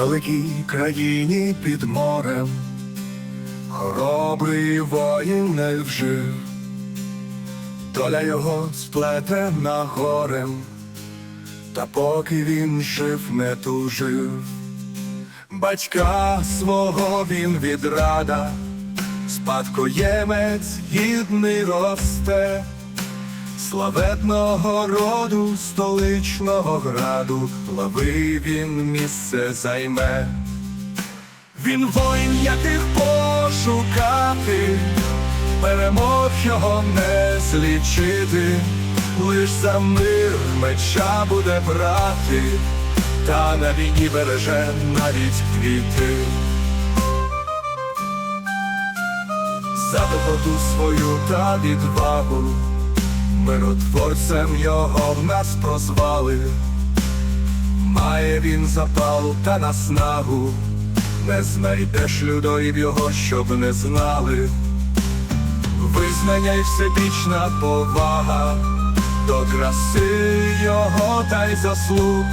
великій країні під морем, хоробрий воїн не вжив, доля його сплетена горем, та поки він жив, не тужив, батька свого він відрада, спадкоємець гідний росте. Славетного роду столичного граду. Лави він місце займе. Він воїн, яких пошукати, перемог його не злічити, лиш за мир меча буде брати, та на війні береже навіть квіти. За доброту свою та відвагу Миротворцем його в нас прозвали, має він запал та наснагу, не знайдеш людоїв його, щоб не знали, визнання й всебічна повага, до краси його та й заслуг,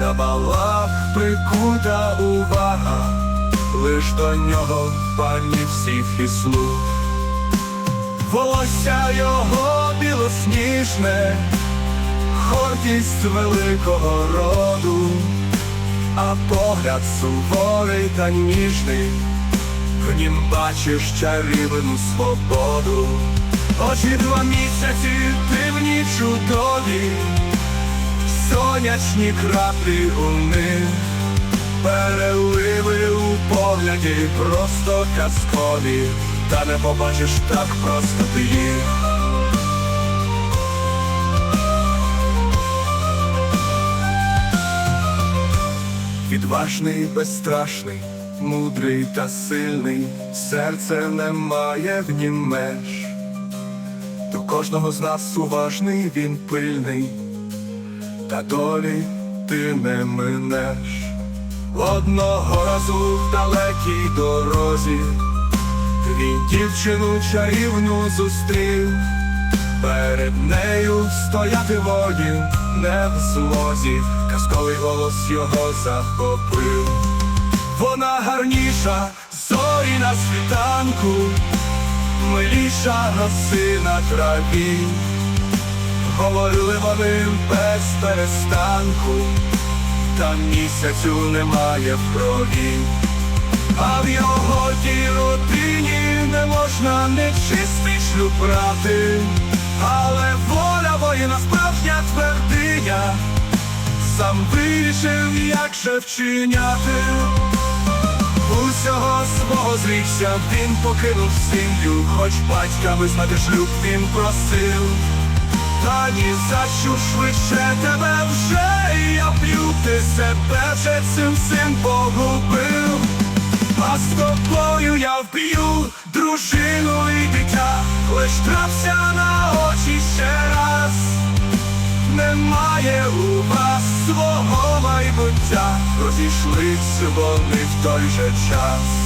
на балах прикута увага, лиш до нього пані всіх і слуг. Волосся його білосніжне, гордість великого роду, а погляд суворий та ніжний, в нім бачиш чарівну свободу. Очі два місяці дивні чудові, сонячні краплі у них, переливи у погляді просто казкові. Та не побачиш так просто ти їх Відважний, безстрашний, мудрий та сильний, серце не має в нім меж. До кожного з нас уважний він пильний, та долі ти не минеш. Одного разу в далекій дорозі він дівчину чарівну зустрів, перед нею стояти воїн не в змозі, казковий голос його захопив. Вона гарніша, зорі на світанку, миліша роси на траві, говорили вони без перестанку, та місяцю немає в крові. А в його можна нечистий шлюб брати, але воля воїна справжня твердиня, сам вирішив, як же вчиняти. Усього свого зріччя він покинув сім'ю, хоч батька визнати шлюб він просив. Та ні за що швидше тебе вже я б'ю, ти себе вже цим син погубив. З тобою я вб'ю дружину і дитя, лиш трапся на очі ще раз. Немає у вас свого майбуття, розійшлись вони в той же час.